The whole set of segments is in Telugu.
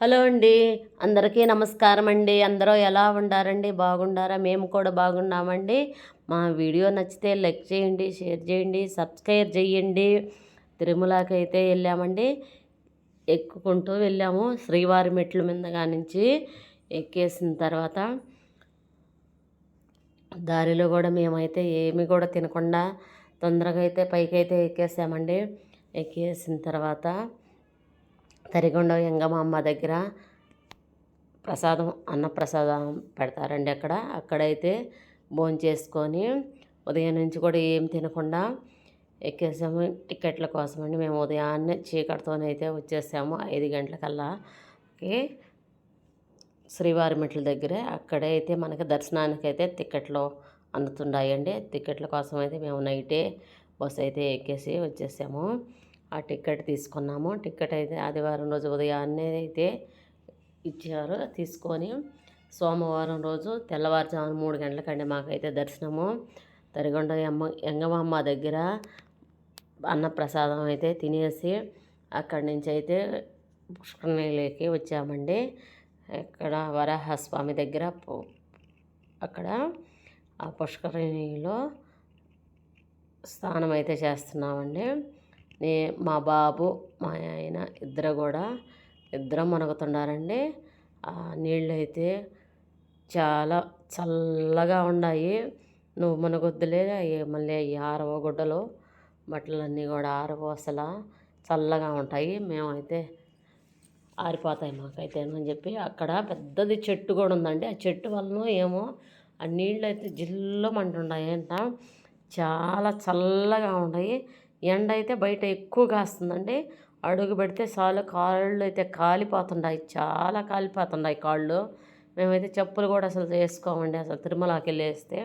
హలో అండి. అందరికీ నమస్కారం అండి. అందరూ ఎలా ఉండారండి? బాగుండారా? మేము కూడా బాగున్నామండి. మా వీడియో నచ్చితే లైక్ చేయండి షేర్ చేయండి సబ్స్క్రైబ్ చేయండి. తిరుమలకైతే వెళ్ళామండి. ఎక్కుకుంటూ వెళ్ళాము. శ్రీవారి మెట్ల మీదగా నుంచి ఎక్కేసిన తర్వాత దారిలో కూడా మేమైతే ఏమి కూడా తినకుండా తొందరగా అయితే పైకి అయితే ఎక్కేసామండి. ఎక్కేసిన తర్వాత తరిగొండ ఎంగమాంబ దగ్గర ప్రసాదం అన్నప్రసాదం పెడతారండి అక్కడ. అక్కడైతే భోజనం చేసుకొని ఉదయం నుంచి కూడా ఏం తినకుండా ఎక్కేసాము. టికెట్ల కోసమండి మేము ఉదయాన్నే చీకటితోనైతే వచ్చేసాము. ఐదు గంటలకల్లాకి శ్రీవారి మెట్ల దగ్గరే. అక్కడే అయితే మనకి దర్శనానికి అయితే టికెట్లు అందుతున్నాయండి టికెట్ల కోసం అయితే మేము నైటే బస్సు అయితే ఎక్కేసి వచ్చేసాము. ఆ టికెట్ తీసుకున్నాము. టికెట్ అయితే ఆదివారం రోజు ఉదయాన్నే అయితే ఇచ్చారు. తీసుకొని సోమవారం రోజు తెల్లవారుజామున మూడు గంటలకండి మాకైతే దర్శనము. తరిగొండ ఎమ్మ ఎంగమమ్మ దగ్గర అన్నప్రసాదం అయితే తినేసి అక్కడి నుంచి అయితే పుష్కరణిలోకి వచ్చామండి. ఇక్కడ వరాహస్వామి దగ్గర అక్కడ ఆ పుష్కరిణిలో స్నానం అయితే చేస్తున్నామండి. నే మా బాబు మా ఆయన ఇద్దరు కూడా ఇద్దరం మునుగుతున్నారండి ఆ నీళ్ళు అయితే చాలా చల్లగా ఉన్నాయి నువ్వు మునగొద్దులే మళ్ళీ ఆరవ గుడ్డలు బట్టలన్నీ కూడా ఆరవ అసలు చల్లగా ఉంటాయి. మేమైతే ఆరిపోతాయి మాకైతే అని చెప్పి అక్కడ పెద్దది చెట్టు కూడా ఉందండి. ఆ చెట్టు వలన ఏమో ఆ నీళ్ళు అయితే జిల్లమంటున్నాయి అంట చాలా చల్లగా ఉన్నాయి ఎండ అయితే బయట ఎక్కువ కాస్తుందండి అడుగు పెడితే చాలు కాళ్ళు అయితే కాలిపోతున్నాయి చాలా కాలిపోతున్నాయి కాళ్ళు. మేమైతే చెప్పులు కూడా అసలు వేసుకోమండి. అసలు తిరుమలకి వెళ్ళేస్తే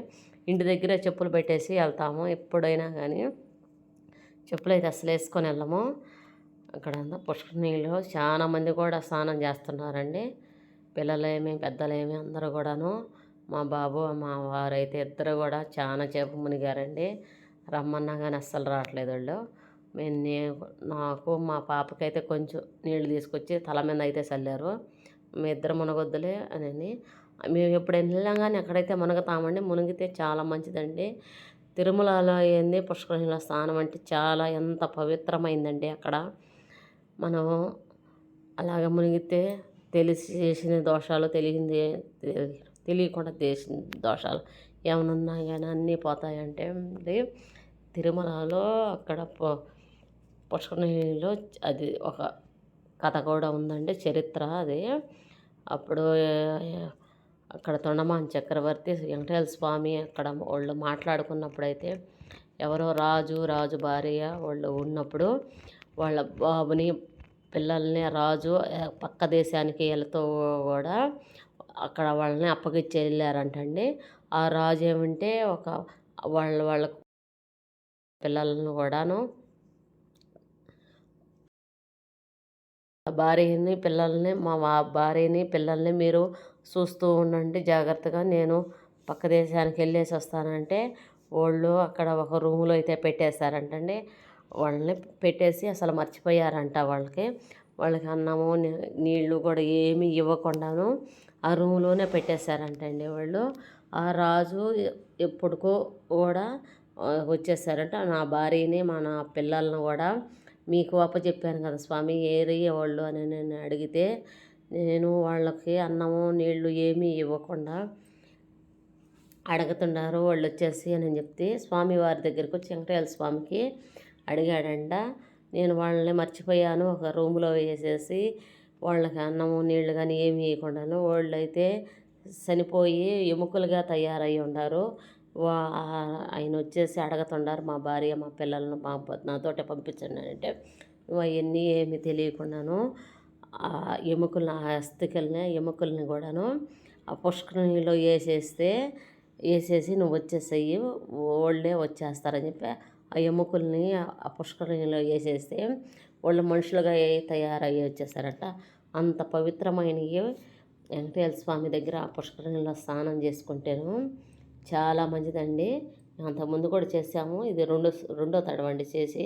ఇంటి దగ్గరే చెప్పులు పెట్టేసి వెళ్తాము. ఎప్పుడైనా కానీ చెప్పులు అయితే అసలు వేసుకొని వెళ్ళము. అక్కడ పుష్కరిణిలో చాలా మంది కూడా స్నానం చేస్తున్నారండి. పిల్లలేమి పెద్దలేమి అందరూ కూడాను. మా బాబు మా వారైతే ఇద్దరు కూడా చాలా చేప మునిగారండి. రమ్మన్నా కానీ అస్సలు రావట్లేదు వాళ్ళు. మేము నాకు మా పాపకైతే కొంచెం నీళ్ళు తీసుకొచ్చి తల మీద అయితే చల్లారు. మీ ఇద్దరు మునగొద్దులే అని మేము ఎప్పుడు వెళ్ళినా కానీ ఎక్కడైతే మునగతామండి మునిగితే చాలా మంచిదండి. తిరుమలలో ఏంది పుష్కరిణిలో స్నానం అంటే చాలా ఎంత పవిత్రమైందండి అక్కడ. మనం అలాగ మునిగితే తెలిసి చేసిన దోషాలు తెలియంది తెలియకుండా చేసిన దోషాలు ఏమైనా ఉన్నా కానీ అన్నీ పోతాయంటే తిరుమలలో అక్కడ పుష్కరిణిలో అది ఒక కథ కూడా ఉందండి చరిత్ర అది. అప్పుడు అక్కడ తొండమాన్ చక్రవర్తి వెంకటేశ్వర స్వామి అక్కడ వాళ్ళు మాట్లాడుకున్నప్పుడైతే ఎవరో రాజు రాజు భార్య వాళ్ళు ఉన్నప్పుడు వాళ్ళ బాబుని పిల్లల్ని రాజు పక్క దేశానికి వెళ్తూ కూడా అక్కడ వాళ్ళని అప్పగిచ్చి వెళ్ళారంటండి ఆ రాజు ఏమంటే ఒక వాళ్ళ వాళ్ళ పిల్లలను కూడాను భార్యని పిల్లల్ని మా భార్యని పిల్లల్ని మీరు చూస్తూ ఉండండి జాగ్రత్తగా. నేను పక్క దేశానికి వెళ్ళేసి వస్తానంటే వాళ్ళు అక్కడ ఒక రూములో అయితే పెట్టేశారంటండి. వాళ్ళని పెట్టేసి అసలు మర్చిపోయారంట వాళ్ళకి. వాళ్ళకి అన్నము నీళ్ళు కూడా ఏమీ ఇవ్వకుండాను ఆ రూమ్లోనే పెట్టేశారంటండి వాళ్ళు. ఆ రాజు ఎప్పుడుకో కూడా వచ్చేసారంట. నా భార్యని మన పిల్లలను కూడా మీకు అప్పచెప్పాను కదా స్వామి ఏరి వాళ్ళు అని నేను అడిగితే నేను వాళ్ళకి అన్నము నీళ్ళు ఏమీ ఇవ్వకుండా అడుగుతున్నారు వాళ్ళు వచ్చేసి అని చెప్తే స్వామి వారి దగ్గరికి వచ్చి వెంకటేశ్వర స్వామికి అడిగాడంట. నేను వాళ్ళని మర్చిపోయాను ఒక రూమ్లో వేసేసి వాళ్ళకి అన్నము నీళ్ళు కానీ ఏమి ఇవ్వకుండాను. వాళ్ళు అయితే చనిపోయి ఎముకలుగా తయారై ఉన్నారు ఆయన వచ్చేసి అడగతుండారు మా భార్య మా పిల్లలను మా నాతోటే పంపించండి అంటే అవన్నీ ఏమి తెలియకుండాను ఆ ఎముకలను ఆ అస్థికల్ని ఎముకల్ని కూడాను ఆ పుష్కరిణిలో వేసేస్తే వేసేసి నువ్వు వచ్చేసేయి వాళ్ళే వచ్చేస్తారని చెప్పి ఆ ఎముకల్ని ఆ పుష్కరిణిలో వేసేస్తే వాళ్ళు మనుషులుగా తయారయ్యి వచ్చేస్తారట. అంత పవిత్రమైనవి వెంకటేశ్వర స్వామి దగ్గర ఆ పుష్కరిణిలో స్నానం చేసుకుంటాను చాలా మంచిదండి. అంతకుముందు కూడా చేసాము ఇది రెండో రెండో తడవండి చేసి.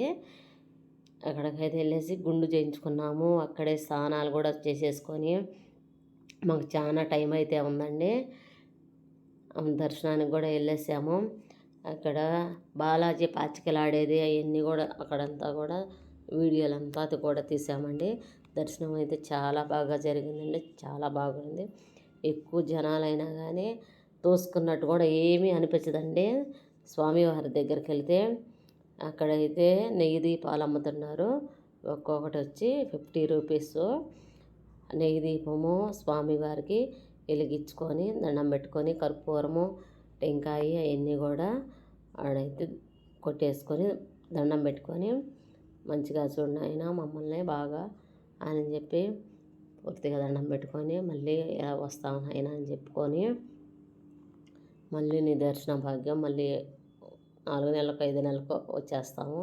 అక్కడికైతే వెళ్ళేసి గుండు చేయించుకున్నాము. అక్కడే స్నానాలు కూడా చేసేసుకొని మాకు చాలా టైం అయితే ఉందండి. దర్శనానికి కూడా వెళ్ళేసాము. అక్కడ బాలాజీ పాచికలాడేది అవన్నీ కూడా అక్కడంతా కూడా వీడియోలంతా అది కూడా తీసామండి. దర్శనం అయితే చాలా బాగా జరిగిందండి. చాలా బాగుంది. ఎక్కువ జనాలైనా కానీ తోసుకున్నట్టు కూడా ఏమీ అనిపించదండి. స్వామివారి దగ్గరికి వెళ్తే అక్కడైతే నెయ్యి దీపాలు అమ్ముతున్నారు. ఒక్కొక్కటి వచ్చి ఫిఫ్టీ రూపీస్. నెయ్యి దీపము స్వామివారికి వెలిగించుకొని దండం పెట్టుకొని కర్పూరము టెంకాయ అవన్నీ కూడా ఆడైతే కొట్టేసుకొని దండం పెట్టుకొని మంచిగా చూడండి ఆయన మమ్మల్ని బాగా అని చెప్పి పూర్తిగా దండం పెట్టుకొని మళ్ళీ ఎలా వస్తాం ఆయన అని చెప్పుకొని మళ్ళీ నీ దర్శన భాగ్యం మళ్ళీ నాలుగు నెలలకు ఐదు నెలలకు వచ్చేస్తాము.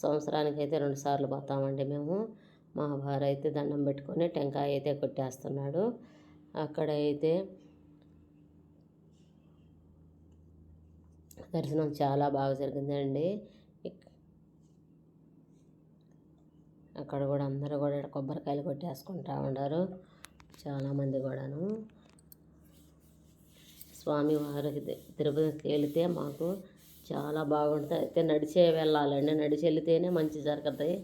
సంవత్సరానికి అయితే రెండు సార్లు పోతామండి మేము. మా భార్య అయితే దండం పెట్టుకొని టెంకాయ అయితే కొట్టేస్తున్నాడు. అక్కడ అయితే దర్శనం చాలా బాగా జరిగిందండి. అక్కడ కూడా అందరూ కూడా కొబ్బరికాయలు కొట్టేసుకుంటా ఉన్నారు. చాలామంది కూడాను. స్వామివారికి తిరుపతికి వెళితే మాకు చాలా బాగుంటుంది. అయితే నడిచే వెళ్ళాలండి. నడిచి వెళితేనే మంచి జరుగుతాయి.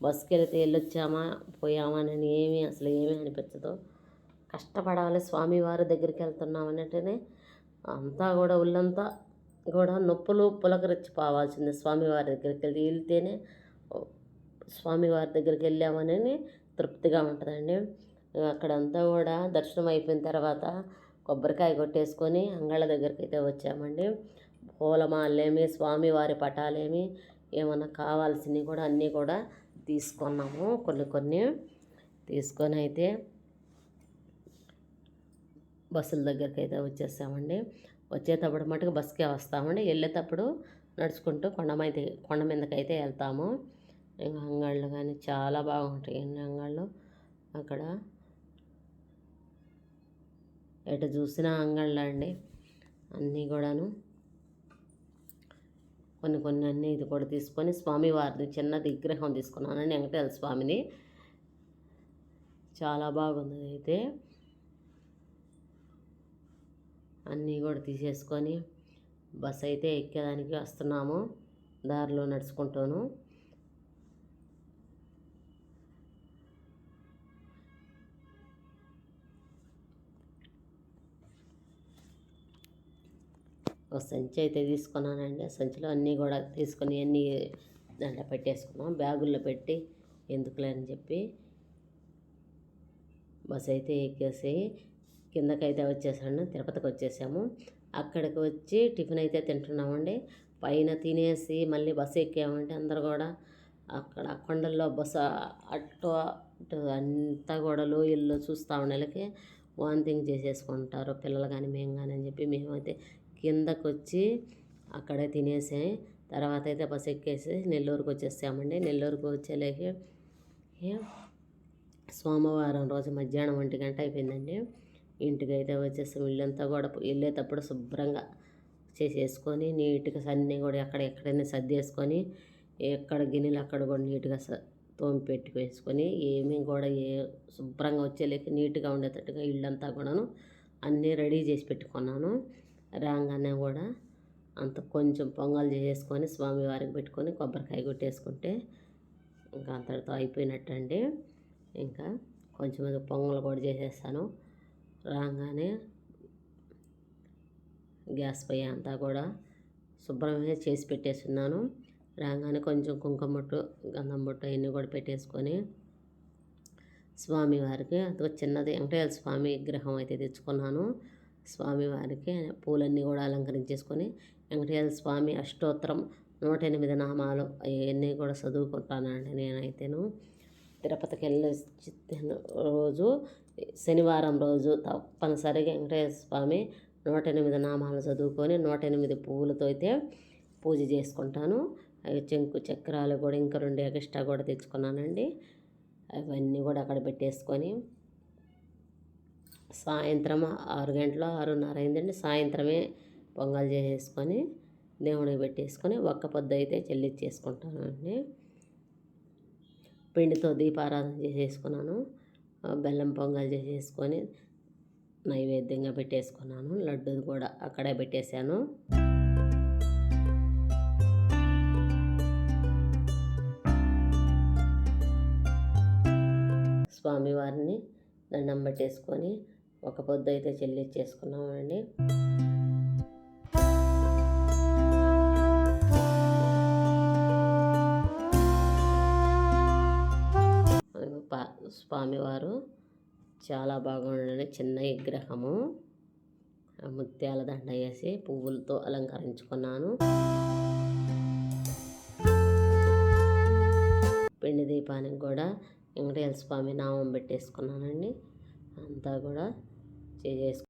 బస్కి వెళితే వెళ్ళొచ్చామా పోయామా అని ఏమీ అసలు ఏమీ అనిపించదు. కష్టపడాలి స్వామివారి దగ్గరికి వెళ్తున్నామనంటేనే అంతా కూడా ఒళ్ళంతా కూడా నొప్పులు పులకరించిపోవాల్సిందే స్వామివారి దగ్గరికి వెళ్ళి వెళ్తేనే స్వామివారి దగ్గరికి వెళ్ళామని తృప్తిగా ఉంటుందండి. అక్కడంతా కూడా దర్శనం అయిపోయిన తర్వాత కొబ్బరికాయ కొట్టేసుకొని అంగళ్ళ దగ్గరికి అయితే వచ్చామండి. పూలమాలేమి స్వామివారి పటాలేమి ఏమన్నా కావాల్సినవి కూడా అన్నీ కూడా తీసుకున్నాము. కొన్ని కొన్ని తీసుకొని అయితే బస్సుల దగ్గరికి అయితే వచ్చేసామండి. వచ్చేటప్పుడు మటుకు బస్కే వస్తామండి. వెళ్ళేటప్పుడు నడుచుకుంటూ కొండ మీద కొండ మీదకి అయితే వెళ్తాము. అంగళ్ళు కానీ చాలా బాగుంటాయి. ఎన్ని అంగళ్ళు? అక్కడ ఎటు చూసిన అంగళ్ళు అండి. అన్నీ కూడాను. కొన్ని కొన్ని అన్నీ ఇది కూడా తీసుకొని స్వామివారిది చిన్న విగ్రహం తీసుకున్నానండి వెంకటేశ్వర స్వామిని చాలా బాగుంది అయితే అన్నీ కూడా తీసేసుకొని బస్ అయితే ఎక్కేదానికి వస్తున్నాము. దారిలో నడుచుకుంటాను. ఒక సంచి అయితే తీసుకున్నానండి. ఆ సంచిలో అన్నీ కూడా తీసుకొని అన్నీ దాంట్లో పెట్టేసుకున్నాం. బ్యాగుల్లో పెట్టి ఎందుకులే అని చెప్పి బస్ అయితే ఎక్కేసి కిందకైతే వచ్చేసాను తిరుపతికి వచ్చేసాము. అక్కడికి వచ్చి టిఫిన్ అయితే తింటున్నామండి. పైన తినేసి మళ్ళీ బస్సు ఎక్కామంటే అందరు కూడా. అక్కడ కొండల్లో బస్సు అటు అటు అంతా కూడా లోయల్లో చూస్తూ ఉండేలకి వాంతింగ్ చేసేసుకుంటారు పిల్లలు కానీ మేము కానీ అని చెప్పి మేమైతే కిందకు వచ్చి అక్కడే తినేసి తర్వాత అయితే బస్సు ఎక్కేసి నెల్లూరుకు వచ్చేసామండి నెల్లూరుకు వచ్చేలేకి సోమవారం రోజు మధ్యాహ్నం ఒంటి గంట అయిపోయిందండి. ఇంటికి అయితే వచ్చేసాం ఇల్లంతా కూడా వెళ్ళేటప్పుడు శుభ్రంగా చేసేసుకొని నీట్గా అన్నీ కూడా ఎక్కడ ఎక్కడైనా సర్దేసుకొని ఎక్కడ గిన్నెలు అక్కడ కూడా నీట్గా తోమి పెట్టి వేసుకొని ఏమీ కూడా ఏ శుభ్రంగా వచ్చేలేక నీట్గా ఉండేటట్టుగా ఇల్లంతా కూడాను అన్నీ రెడీ చేసి పెట్టుకున్నాను. రాగానే కూడా అంత కొంచెం పొంగల్ చేసేసుకొని స్వామివారికి పెట్టుకొని కొబ్బరికాయ కొట్టేసుకుంటే ఇంకా అంతటితో అయిపోయినట్టండి. ఇంకా కొంచెం పొంగల్ కూడా చేసేస్తాను. రాగానే గ్యాస్ పొయ్యి అంతా కూడా శుభ్రంగా చేసి పెట్టేస్తున్నాను. రాగానే కొంచెం కుంకుమ బొట్టు గంధం బొట్టు అవన్నీ కూడా పెట్టేసుకొని స్వామివారికి అది చిన్నది వెంకటేశ్వర స్వామి విగ్రహం అయితే తెచ్చుకున్నాను. స్వామివారికి పూలన్నీ కూడా అలంకరించేసుకొని వెంకటేశ్వర స్వామి అష్టోత్తరం నూట ఎనిమిది నామాలు అవన్నీ కూడా చదువుకుంటానండి నేనైతేను. తిరుపతికి వెళ్ళి రోజు శనివారం రోజు తప్పనిసరిగా వెంకటేశ్వర స్వామి నూట ఎనిమిది నామాలు చదువుకొని నూట ఎనిమిది పువ్వులతో అయితే పూజ చేసుకుంటాను. అవి చెంకు చక్రాలు కూడా ఇంకా రెండు ఎక్స్ట్రా కూడా తెచ్చుకున్నానండి. అవన్నీ కూడా అక్కడ పెట్టేసుకొని సాయంత్రం ఆరు గంటల ఆరున్నర అయిందండి. సాయంత్రమే పొంగల్ చేసేసుకొని దేవుడికి పెట్టేసుకొని ఒక్క పొద్దు అయితే చెల్లించేసుకుంటాను అండి పిండితో దీపారాధన చేసేసుకున్నాను. బెల్లం పొంగల్ చేసేసుకొని నైవేద్యంగా పెట్టేసుకున్నాను. లడ్డు కూడా అక్కడే పెట్టేశాను. స్వామివారిని దండం పెట్టేసుకొని ఒక పొద్దు అయితే చెల్లించేసుకున్నామండి పా స్వామివారు చాలా బాగుండండి చిన్న విగ్రహము. ముత్యాల దండ వేసి పువ్వులతో అలంకరించుకున్నాను. పిండి దీపానికి కూడా వెంకటేశ్వర స్వామి నామం పెట్టేసుకున్నానండి. అంతా కూడా చేసేసుకు